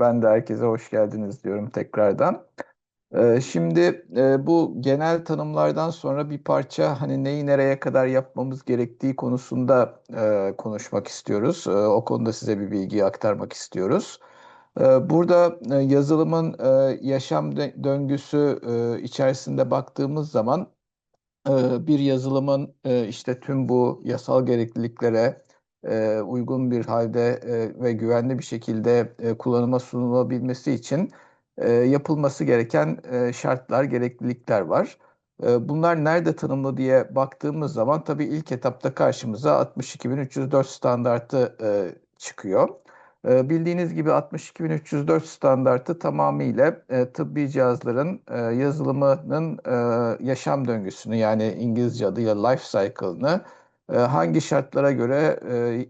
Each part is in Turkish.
Ben de herkese hoş geldiniz diyorum tekrardan. Ee, Şimdi e, bu genel tanımlardan sonra bir parça hani neyi nereye kadar yapmamız gerektiği konusunda e, konuşmak istiyoruz. E, O konuda size bir bilgi aktarmak istiyoruz. E, Burada e, yazılımın yaşam dö- döngüsü içerisinde baktığımız zaman bir yazılımın işte tüm bu yasal gerekliliklere e, uygun bir halde e, ve güvenli bir şekilde e, kullanıma sunulabilmesi için e, yapılması gereken e, şartlar, gereklilikler var. E, bunlar nerede tanımlı diye baktığımız zaman tabii ilk etapta karşımıza 62304 standartı e, çıkıyor. E, bildiğiniz gibi 62304 standartı tamamıyla e, tıbbi cihazların e, yazılımının e, yaşam döngüsünü yani İngilizce adıyla life cycle'ını hangi şartlara göre e,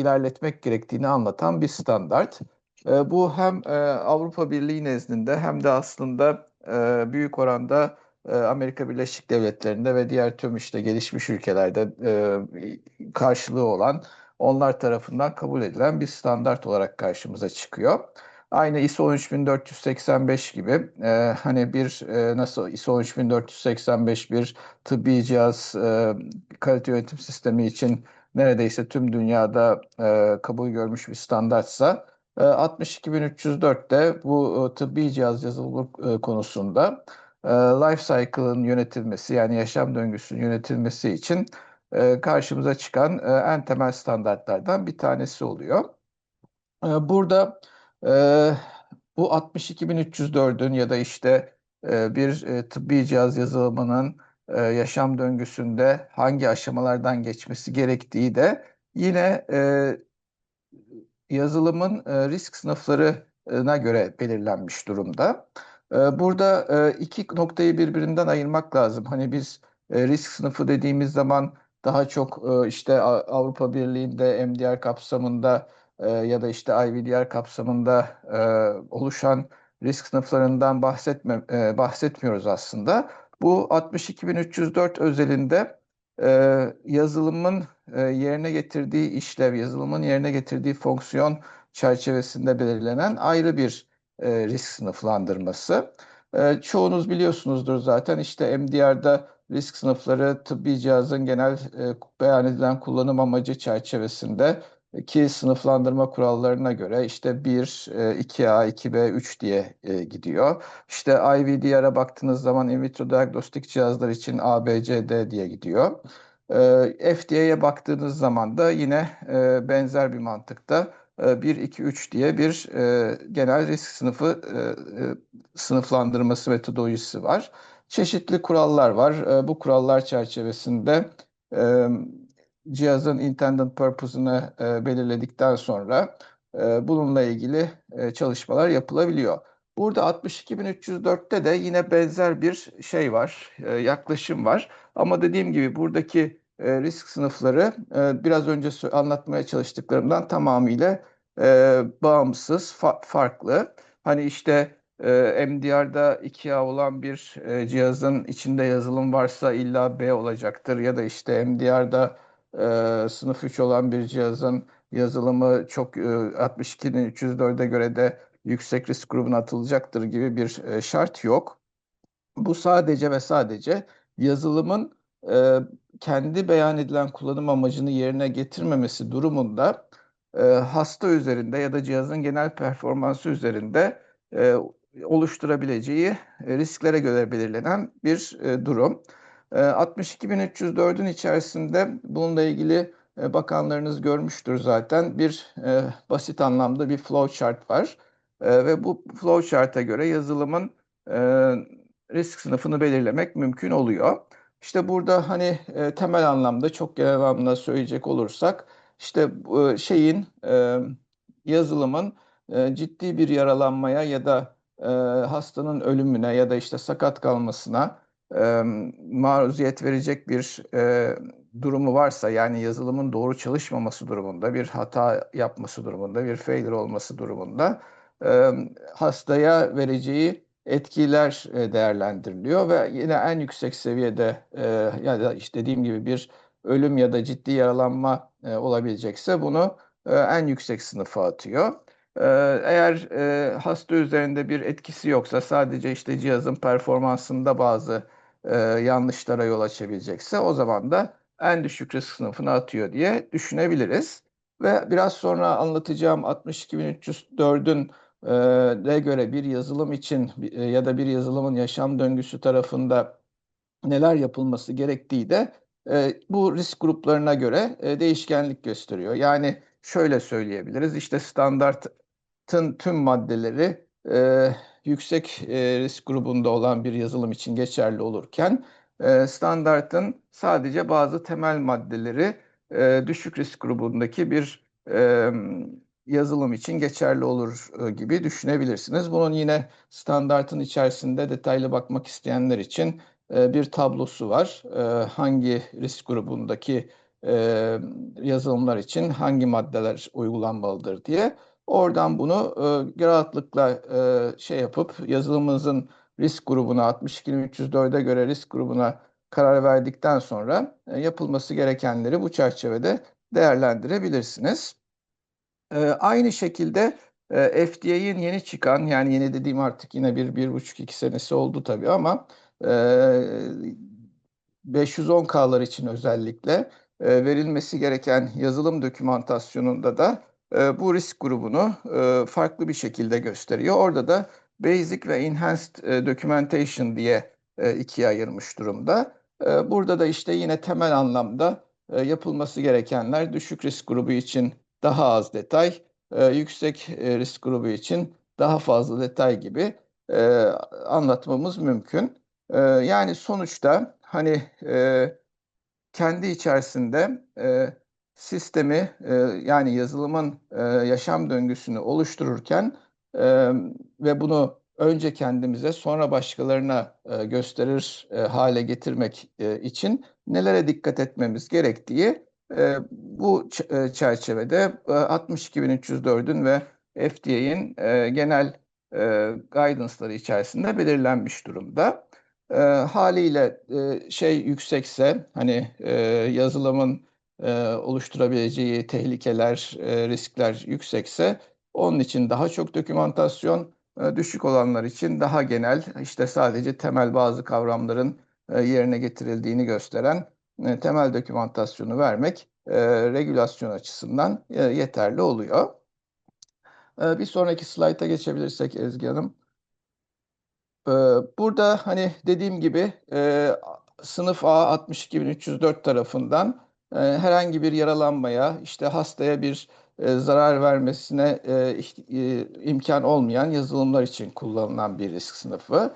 ilerletmek gerektiğini anlatan bir standart. E, bu hem e, Avrupa Birliği nezdinde hem de aslında e, büyük oranda Amerika Birleşik Devletleri'nde ve diğer tüm işte gelişmiş ülkelerde karşılığı olan onlar tarafından kabul edilen bir standart olarak karşımıza çıkıyor. Aynı ISO 13485 gibi e, hani bir e, nasıl ISO 13485 bir tıbbi cihaz e, kalite yönetim sistemi için neredeyse tüm dünyada e, kabul görmüş bir standartsa e, 62304 de bu e, tıbbi cihaz yazılımı e, konusunda e, life cycle'ın yönetilmesi yani yaşam döngüsünün yönetilmesi için e, karşımıza çıkan e, en temel standartlardan bir tanesi oluyor. E, burada bu 62304'ün ya da işte bir tıbbi cihaz yazılımının yaşam döngüsünde hangi aşamalardan geçmesi gerektiği de yine yazılımın risk sınıflarına göre belirlenmiş durumda. Burada iki noktayı birbirinden ayırmak lazım. Hani biz risk sınıfı dediğimiz zaman daha çok işte Avrupa Birliği'nde MDR kapsamında e, ya da işte IVDR kapsamında e, oluşan risk sınıflarından bahsetme, e, bahsetmiyoruz aslında. Bu 62304 özelinde e, yazılımın e, yerine getirdiği işlev, yazılımın yerine getirdiği fonksiyon çerçevesinde belirlenen ayrı bir e, risk sınıflandırması. E, çoğunuz biliyorsunuzdur zaten işte MDR'da risk sınıfları tıbbi cihazın genel e, beyan edilen kullanım amacı çerçevesinde ki sınıflandırma kurallarına göre işte 1, e, 2A, 2B, 3 diye e, gidiyor. İşte IVDR'a baktığınız zaman in vitro diagnostik cihazlar için A, B, C, D diye gidiyor. E, FDA'ya baktığınız zaman da yine e, benzer bir mantıkta e, 1, 2, 3 diye bir genel risk sınıfı sınıflandırması metodolojisi var. Çeşitli kurallar var. Bu kurallar çerçevesinde cihazın intended purpose'ını e, belirledikten sonra e, bununla ilgili e, çalışmalar yapılabiliyor. Burada 62304'te de yine benzer bir şey var, e, yaklaşım var. Ama dediğim gibi buradaki e, risk sınıfları e, biraz önce anlatmaya çalıştıklarımdan tamamıyla e, bağımsız, fa- farklı. Hani işte e, MDR'da 2A olan bir e, cihazın içinde yazılım varsa illa B olacaktır ya da işte MDR'da e, sınıf 3 olan bir cihazın yazılımı çok e, 62304'e göre de yüksek risk grubuna atılacaktır gibi bir e, şart yok. Bu sadece ve sadece yazılımın e, kendi beyan edilen kullanım amacını yerine getirmemesi durumunda e, hasta üzerinde ya da cihazın genel performansı üzerinde e, oluşturabileceği risklere göre belirlenen bir e, durum. E, 62304'ün içerisinde bununla ilgili e, bakanlarınız görmüştür zaten bir e, basit anlamda bir flowchart var. E, ve bu flowchart'a göre yazılımın risk sınıfını belirlemek mümkün oluyor. İşte burada hani temel anlamda çok genel anlamda söyleyecek olursak işte şeyin yazılımın ciddi bir yaralanmaya ya da hastanın ölümüne ya da işte sakat kalmasına e, maruziyet verecek bir e, durumu varsa yani yazılımın doğru çalışmaması durumunda bir hata yapması durumunda bir failure olması durumunda e, hastaya vereceği etkiler e, değerlendiriliyor ve yine en yüksek seviyede e, ya da işte dediğim gibi bir ölüm ya da ciddi yaralanma e, olabilecekse bunu e, en yüksek sınıfa atıyor. Eğer e, hasta üzerinde bir etkisi yoksa sadece işte cihazın performansında bazı e, yanlışlara yol açabilecekse o zaman da en düşük risk sınıfına atıyor diye düşünebiliriz. Ve biraz sonra anlatacağım 62304'ün e, de göre bir yazılım için e, ya da bir yazılımın yaşam döngüsü tarafında neler yapılması gerektiği de e, bu risk gruplarına göre e, değişkenlik gösteriyor. Yani şöyle söyleyebiliriz işte standartın tüm maddeleri yüksek e, risk grubunda olan bir yazılım için geçerli olurken e, standartın sadece bazı temel maddeleri e, düşük risk grubundaki bir e, yazılım için geçerli olur e, gibi düşünebilirsiniz. Bunun yine standartın içerisinde detaylı bakmak isteyenler için e, bir tablosu var. E, hangi risk grubundaki e, yazılımlar için hangi maddeler uygulanmalıdır diye. Oradan bunu rahatlıkla şey yapıp yazılımımızın risk grubuna 62304'e göre risk grubuna karar verdikten sonra yapılması gerekenleri bu çerçevede değerlendirebilirsiniz. Aynı şekilde FDA'nin yeni çıkan yani yeni dediğim artık yine bir, bir buçuk iki senesi oldu tabii ama 510K'lar için özellikle verilmesi gereken yazılım dokümantasyonunda da bu risk grubunu farklı bir şekilde gösteriyor. Orada da Basic ve Enhanced Documentation diye ikiye ayırmış durumda. Burada da işte yine temel anlamda yapılması gerekenler düşük risk grubu için daha az detay, yüksek risk grubu için daha fazla detay gibi anlatmamız mümkün. Ee, yani sonuçta hani e, kendi içerisinde e, sistemi e, yani yazılımın e, yaşam döngüsünü oluştururken e, ve bunu önce kendimize sonra başkalarına gösterir hale getirmek için nelere dikkat etmemiz gerektiği e, bu çerçevede e, 62304'ün ve FDA'nin e, genel e, guidance'ları içerisinde belirlenmiş durumda. Haliyle şey yüksekse hani yazılımın e, oluşturabileceği tehlikeler, e, riskler yüksekse onun için daha çok dokümantasyon, e, düşük olanlar için daha genel işte sadece temel bazı kavramların e, yerine getirildiğini gösteren e, temel dokümantasyonu vermek e, regülasyon açısından e, yeterli oluyor. E, bir sonraki slayta geçebilirsek Ezgi Hanım. Ee, burada hani dediğim gibi e, sınıf A 62304 tarafından e, herhangi bir yaralanmaya, işte hastaya bir e, zarar vermesine imkan olmayan yazılımlar için kullanılan bir risk sınıfı.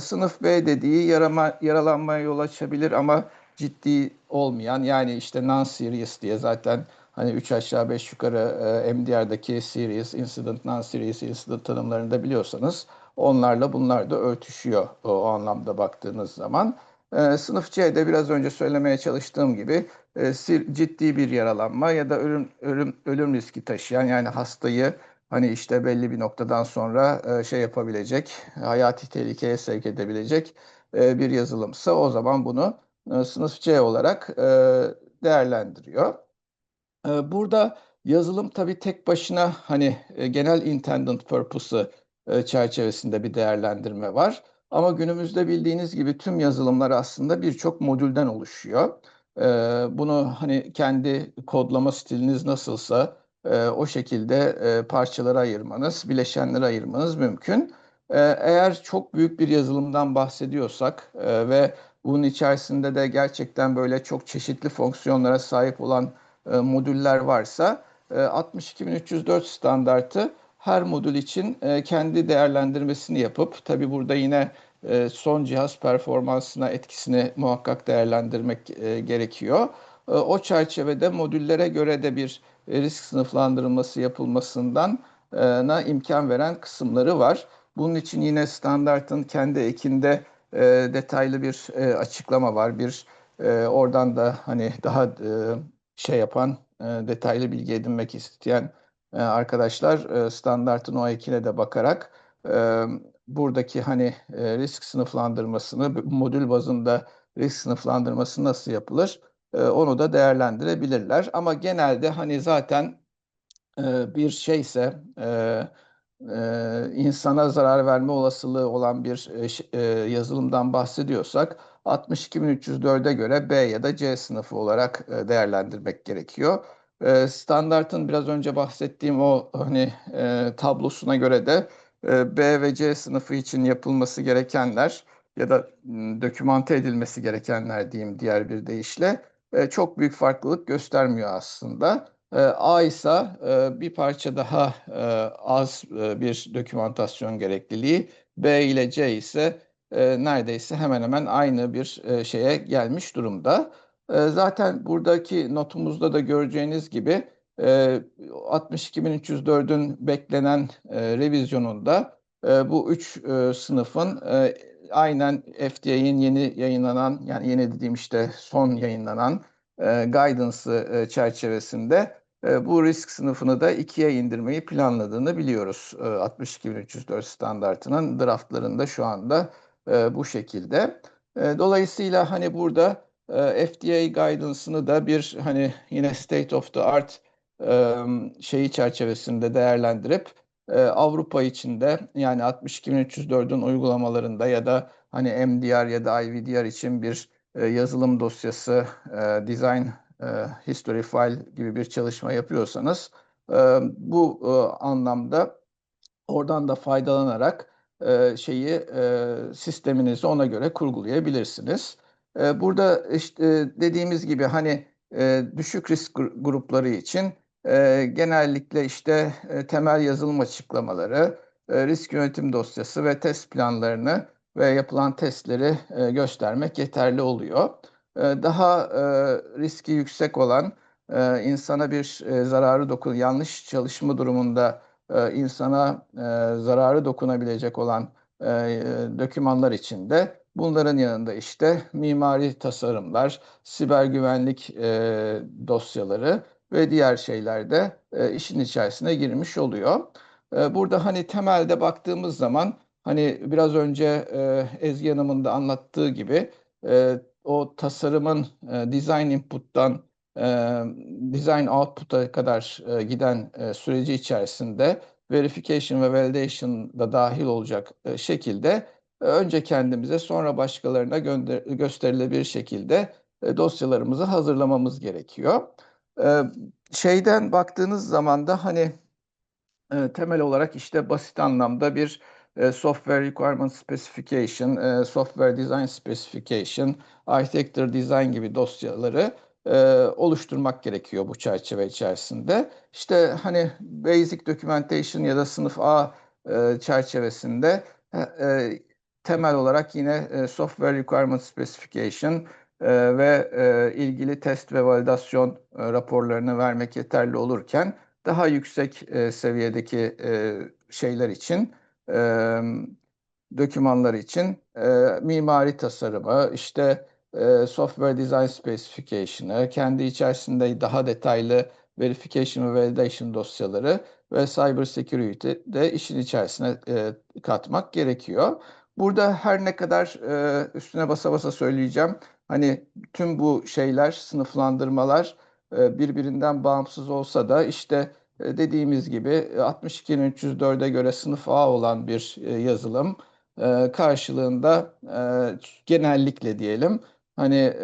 Sınıf B dediği yarama, yaralanmaya yol açabilir ama ciddi olmayan yani işte non-serious diye zaten hani 3 aşağı 5 yukarı MDR'daki serious incident, non-serious incident tanımlarını da biliyorsanız Onlarla bunlar da örtüşüyor o, o anlamda baktığınız zaman. E, sınıf C'de biraz önce söylemeye çalıştığım gibi e, ciddi bir yaralanma ya da ölüm, ölüm, ölüm riski taşıyan yani hastayı hani işte belli bir noktadan sonra e, şey yapabilecek, hayati tehlikeye sevk edebilecek e, bir yazılımsa o zaman bunu e, sınıf C olarak e, değerlendiriyor. E, burada yazılım tabii tek başına hani e, genel intended purpose'ı e, çerçevesinde bir değerlendirme var. Ama günümüzde bildiğiniz gibi tüm yazılımlar aslında birçok modülden oluşuyor. E, bunu hani kendi kodlama stiliniz nasılsa e, o şekilde parçalara ayırmanız, bileşenlere ayırmanız mümkün. Eğer çok büyük bir yazılımdan bahsediyorsak ve bunun içerisinde de gerçekten böyle çok çeşitli fonksiyonlara sahip olan modüller varsa 62304 standartı her modül için e, kendi değerlendirmesini yapıp tabi burada yine e, son cihaz performansına etkisini muhakkak değerlendirmek e, gerekiyor. E, o çerçevede modüllere göre de bir risk sınıflandırılması yapılmasından e, na imkan veren kısımları var. Bunun için yine standartın kendi ekinde e, detaylı bir e, açıklama var. Bir e, oradan da hani daha e, şey yapan e, detaylı bilgi edinmek isteyen e, arkadaşlar e, standartın o ekine de bakarak e, buradaki hani risk sınıflandırmasını modül bazında risk sınıflandırması nasıl yapılır onu da değerlendirebilirler. Ama genelde hani zaten e, bir şeyse e, e, insana zarar verme olasılığı olan bir e, yazılımdan bahsediyorsak 62304'e göre B ya da C sınıfı olarak değerlendirmek gerekiyor. Standartın biraz önce bahsettiğim o hani tablosuna göre de B ve C sınıfı için yapılması gerekenler ya da dokümante edilmesi gerekenler diyeyim diğer bir deyişle çok büyük farklılık göstermiyor aslında. A ise bir parça daha az bir dokümantasyon gerekliliği, B ile C ise neredeyse hemen hemen aynı bir şeye gelmiş durumda. Zaten buradaki notumuzda da göreceğiniz gibi 62.304'ün beklenen revizyonunda bu üç sınıfın aynen FDA'nin yeni yayınlanan yani yeni dediğim işte son yayınlanan guidance'ı çerçevesinde e, bu risk sınıfını da ikiye indirmeyi planladığını biliyoruz. E, 62304 standartının draftlarında şu anda e, bu şekilde. E, dolayısıyla hani burada FDA guidance'ını da bir hani yine state of the art şeyi çerçevesinde değerlendirip Avrupa içinde yani 62304'ün uygulamalarında ya da hani MDR ya da IVDR için bir yazılım dosyası, design history file gibi bir çalışma yapıyorsanız bu anlamda oradan da faydalanarak şeyi sisteminizi ona göre kurgulayabilirsiniz. E, burada işte dediğimiz gibi hani e, düşük risk grupları için e, genellikle işte e, temel yazılım açıklamaları, e, risk yönetim dosyası ve test planlarını ve yapılan testleri e, göstermek yeterli oluyor. Ee, daha e, riski yüksek olan e, insana bir e, zararı dokun yanlış çalışma durumunda insana zararı dokunabilecek olan dokümanlar içinde bunların yanında işte mimari tasarımlar, siber güvenlik dosyaları ve diğer şeyler de işin içerisine girmiş oluyor. Burada hani temelde baktığımız zaman hani biraz önce Ezgi Hanım'ın da anlattığı gibi o tasarımın e, design input'tan e, design output'a kadar e, giden e, süreci içerisinde verification ve validation da dahil olacak e, şekilde e, önce kendimize sonra başkalarına gösterilebilir şekilde e, dosyalarımızı hazırlamamız gerekiyor. E, şeyden baktığınız zaman da hani e, temel olarak işte basit anlamda bir software Requirement Specification, Software Design Specification, Architecture Design gibi dosyaları oluşturmak gerekiyor bu çerçeve içerisinde. İşte hani Basic Documentation ya da sınıf A çerçevesinde temel olarak yine Software Requirement Specification ve ilgili test ve validasyon raporlarını vermek yeterli olurken daha yüksek seviyedeki şeyler için e, dokümanlar için e, mimari tasarımı, işte e, software design specification'ı, kendi içerisinde daha detaylı verification ve validation dosyaları ve cyber security de işin içerisine e, katmak gerekiyor. Burada her ne kadar e, üstüne basa basa söyleyeceğim. Hani tüm bu şeyler, sınıflandırmalar e, birbirinden bağımsız olsa da işte e, dediğimiz gibi 62.304'e göre sınıf A olan bir e, yazılım e, karşılığında genellikle diyelim hani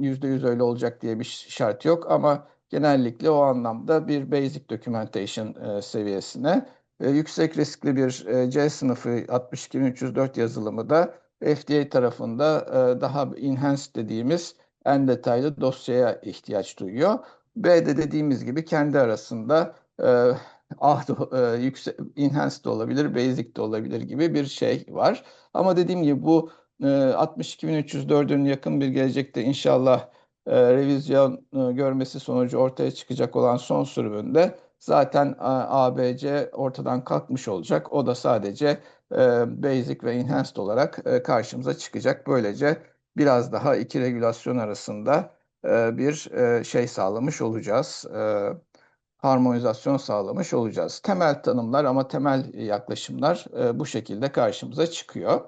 yüzde yüz öyle olacak diye bir şart yok ama genellikle o anlamda bir basic documentation seviyesine yüksek riskli bir C sınıfı 62304 yazılımı da FDA tarafında daha enhanced dediğimiz en detaylı dosyaya ihtiyaç duyuyor. B de dediğimiz gibi kendi arasında e, A da, e, yüksek, enhanced de olabilir, basic de olabilir gibi bir şey var. Ama dediğim gibi bu e, 62.304'ün yakın bir gelecekte inşallah e, revizyon e, görmesi sonucu ortaya çıkacak olan son sürümünde zaten ABC ortadan kalkmış olacak. O da sadece e, basic ve enhanced olarak e, karşımıza çıkacak. Böylece biraz daha iki regülasyon arasında e, bir şey sağlamış olacağız. Harmonizasyon sağlamış olacağız. Temel tanımlar ama temel yaklaşımlar bu şekilde karşımıza çıkıyor.